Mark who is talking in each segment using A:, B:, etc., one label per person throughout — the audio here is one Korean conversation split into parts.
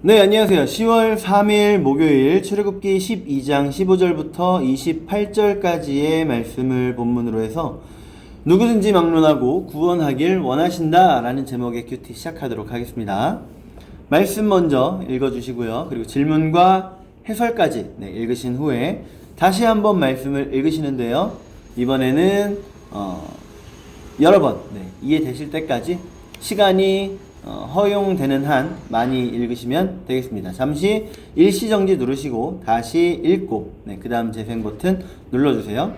A: 네, 안녕하세요. 10월 3일 목요일 출애굽기 12장 15절부터 28절까지의 말씀을 본문으로 해서 누구든지 막론하고 구원하길 원하신다 라는 제목의 큐티 시작하도록 하겠습니다. 말씀 먼저 읽어주시고요. 그리고 질문과 해설까지 네, 읽으신 후에 다시 한번 말씀을 읽으시는데요. 이번에는 어, 여러 번 네, 이해되실 때까지 시간이 어, 허용되는 한 많이 읽으시면 되겠습니다. 잠시 일시정지 누르시고 다시 읽고 네, 그 다음 재생 버튼 눌러주세요.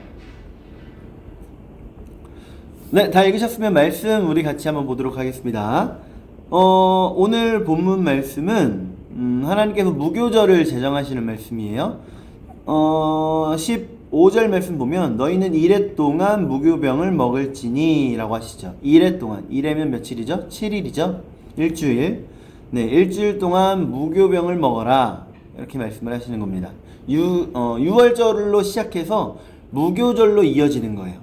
A: 네, 다 읽으셨으면 말씀 우리 같이 한번 보도록 하겠습니다. 어, 오늘 본문 말씀은 음, 하나님께서 무교절을 제정하시는 말씀이에요. 어, 15절 말씀 보면 너희는 이래 동안 무교병을 먹을지니 라고 하시죠. 이래 동안. 이래면 며칠이죠? 7일이죠? 일주일. 네, 일주일 동안 무교병을 먹어라. 이렇게 말씀을 하시는 겁니다. 유, 어, 6월절로 시작해서 무교절로 이어지는 거예요.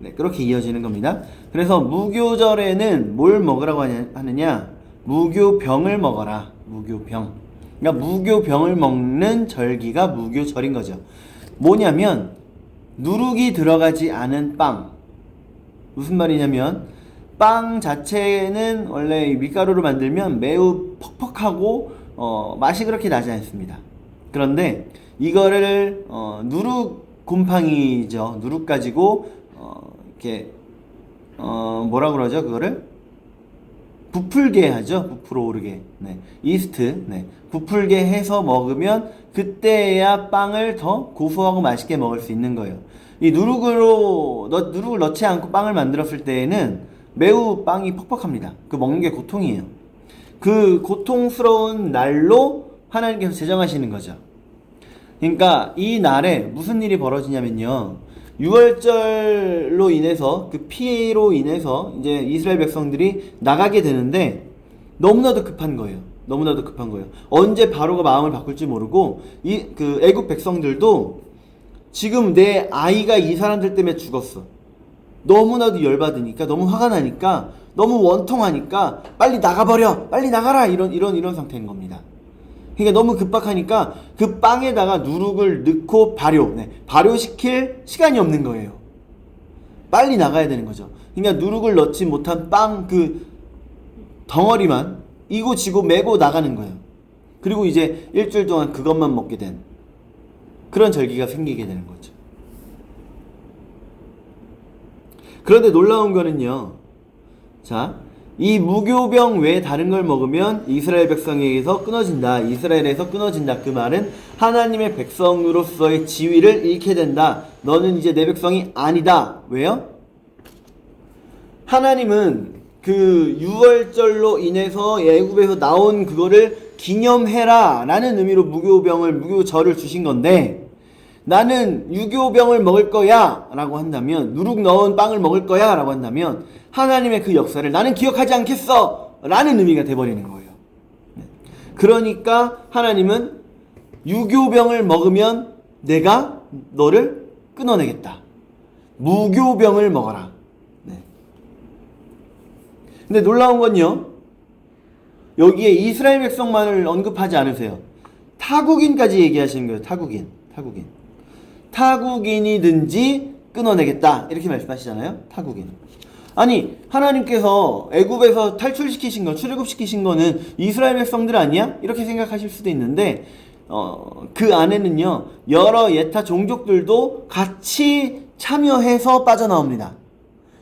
A: 네, 그렇게 이어지는 겁니다. 그래서 무교절에는 뭘 먹으라고 하느냐? 무교병을 먹어라. 무교병. 그러니까 무교병을 먹는 절기가 무교절인 거죠. 뭐냐면 누룩이 들어가지 않은 빵. 무슨 말이냐면 빵 자체는 원래 이 밀가루로 만들면 매우 퍽퍽하고 어, 맛이 그렇게 나지 않습니다. 그런데 이거를 어, 누룩 곰팡이죠. 누룩 가지고 어, 이렇게 어, 뭐라 그러죠? 그거를 부풀게 하죠. 부풀어 오르게. 네. 이스트. 네. 부풀게 해서 먹으면 그때야 빵을 더 고소하고 맛있게 먹을 수 있는 거예요. 이 누룩으로 넣, 누룩을 넣지 않고 빵을 만들었을 때에는 매우 빵이 퍽퍽합니다. 그 먹는 게 고통이에요. 그 고통스러운 날로 하나님께서 제정하시는 거죠. 그러니까 이 날에 무슨 일이 벌어지냐면요. 6월절로 인해서 그 피해로 인해서 이제 이스라엘 백성들이 나가게 되는데 너무나도 급한 거예요. 너무나도 급한 거예요. 언제 바로가 마음을 바꿀지 모르고 이 그 애굽 백성들도 지금 내 아이가 이 사람들 때문에 죽었어. 너무나도 열받으니까 너무 화가 나니까 너무 원통하니까 빨리 나가버려 빨리 나가라 이런 이런 이런 상태인 겁니다. 그러니까 너무 급박하니까 그 빵에다가 누룩을 넣고 발효, 네, 발효시킬 시간이 없는 거예요. 빨리 나가야 되는 거죠. 그러니까 누룩을 넣지 못한 빵 그 덩어리만 이고 지고 메고 나가는 거예요. 그리고 이제 일주일 동안 그것만 먹게 된 그런 절기가 생기게 되는 거죠. 그런데 놀라운 거는요. 자, 이 무교병 외에 다른 걸 먹으면 이스라엘 백성에게서 끊어진다. 이스라엘에서 끊어진다. 그 말은 하나님의 백성으로서의 지위를 잃게 된다. 너는 이제 내 백성이 아니다. 왜요? 하나님은 그 유월절로 인해서 애굽에서 나온 그거를 기념해라 라는 의미로 무교병을 무교절을 주신 건데 나는 유교병을 먹을 거야 라고 한다면 누룩 넣은 빵을 먹을 거야 라고 한다면 하나님의 그 역사를 나는 기억하지 않겠어 라는 의미가 돼버리는 거예요. 네. 그러니까 하나님은 유교병을 먹으면 내가 너를 끊어내겠다. 무교병을 먹어라. 네. 근데 놀라운 건요. 여기에 이스라엘 백성만을 언급하지 않으세요. 타국인까지 얘기하시는 거예요. 타국인 타국인 타국인이든지 끊어내겠다 이렇게 말씀하시잖아요. 타국인. 아니 하나님께서 애굽에서 탈출시키신 거, 출애굽시키신 거는 이스라엘 백성들 아니야? 이렇게 생각하실 수도 있는데 어, 그 안에는요 여러 예타 종족들도 같이 참여해서 빠져나옵니다.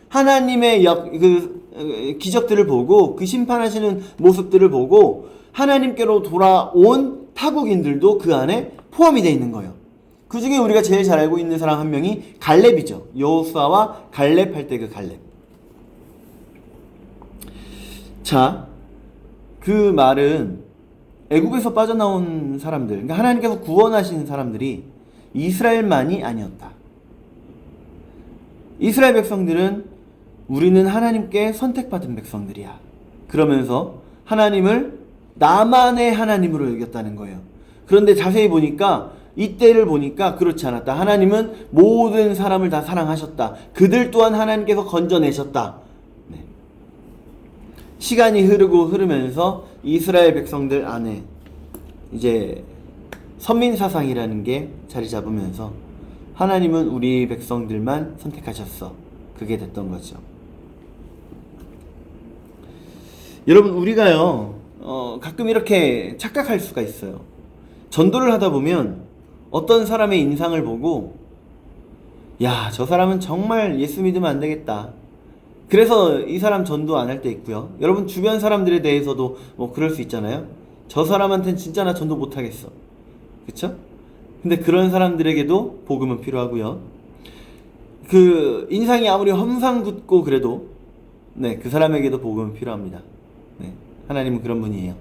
A: 하나님의 역, 그 어, 기적들을 보고 그 심판하시는 모습들을 보고 하나님께로 돌아온 타국인들도 그 안에 포함이 되어 있는 거예요. 그 중에 우리가 제일 잘 알고 있는 사람 한 명이 갈렙이죠. 여호수아와 갈렙 할 때 그 갈렙. 자, 그 말은 애굽에서 빠져나온 사람들, 그러니까 하나님께서 구원하신 사람들이 이스라엘만이 아니었다. 이스라엘 백성들은 우리는 하나님께 선택받은 백성들이야. 그러면서 하나님을 나만의 하나님으로 여겼다는 거예요. 그런데 자세히 보니까 이때를 보니까 그렇지 않았다. 하나님은 모든 사람을 다 사랑하셨다. 그들 또한 하나님께서 건져내셨다. 네. 시간이 흐르고 흐르면서 이스라엘 백성들 안에 이제 선민 사상이라는 게 자리 잡으면서 하나님은 우리 백성들만 선택하셨어. 그게 됐던 거죠. 여러분 우리가요 어, 가끔 이렇게 착각할 수가 있어요. 전도를 하다 보면 어떤 사람의 인상을 보고 야 저 사람은 정말 예수 믿으면 안 되겠다. 그래서 이 사람 전도 안 할 때 있고요. 여러분 주변 사람들에 대해서도 뭐 그럴 수 있잖아요. 저 사람한테는 진짜 나 전도 못 하겠어. 그쵸? 근데 그런 사람들에게도 복음은 필요하고요. 그 인상이 아무리 험상궂고 그래도 네, 그 사람에게도 복음은 필요합니다. 네, 하나님은 그런 분이에요.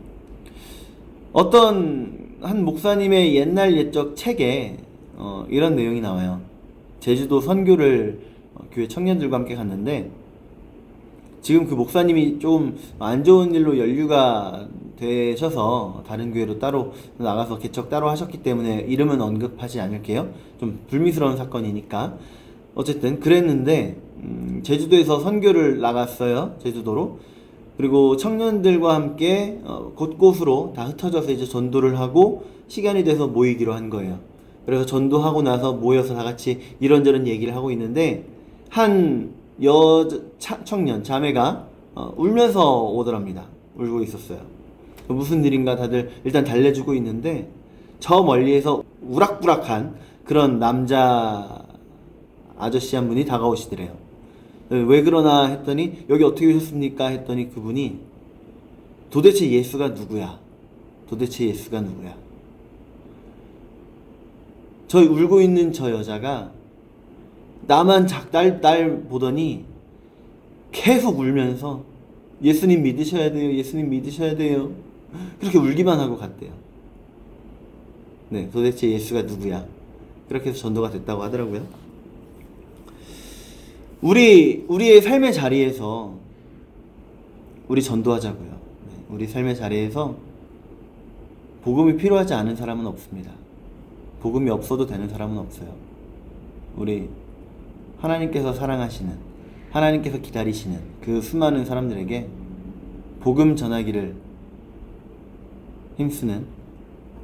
A: 어떤 한 목사님의 옛날 옛적 책에 어, 이런 내용이 나와요. 제주도 선교를 어, 교회 청년들과 함께 갔는데 지금 그 목사님이 좀안 좋은 일로 연류가 되셔서 다른 교회로 따로 나가서 개척 따로 하셨기 때문에 이름은 언급하지 않을게요. 좀 불미스러운 사건이니까. 어쨌든 그랬는데 음, 제주도에서 선교를 나갔어요. 제주도로. 그리고 청년들과 함께 어, 곳곳으로 다 흩어져서 이제 전도를 하고 시간이 돼서 모이기로 한 거예요. 그래서 전도하고 나서 모여서 다 같이 이런저런 얘기를 하고 있는데 한 여 청년 자매가 어, 울면서 오더랍니다. 울고 있었어요. 무슨 일인가 다들 일단 달래주고 있는데 저 멀리에서 우락부락한 그런 남자 아저씨 한 분이 다가오시더래요. 네, 왜 그러나 했더니 여기 어떻게 오셨습니까? 했더니 그분이 도대체 예수가 누구야? 도대체 예수가 누구야? 저 울고 있는 저 여자가 나만 작달 날 보더니 계속 울면서 예수님 믿으셔야 돼요. 예수님 믿으셔야 돼요. 그렇게 울기만 하고 갔대요. 네, 도대체 예수가 누구야? 그렇게 해서 전도가 됐다고 하더라고요. 우리 우리의 삶의 자리에서 우리 전도하자고요. 네, 우리 삶의 자리에서 복음이 필요하지 않은 사람은 없습니다. 복음이 없어도 되는 사람은 없어요. 우리 하나님께서 사랑하시는 하나님께서 기다리시는 그 수많은 사람들에게 복음 전하기를 힘쓰는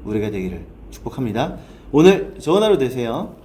A: 우리가 되기를 축복합니다. 오늘 좋은 하루 되세요.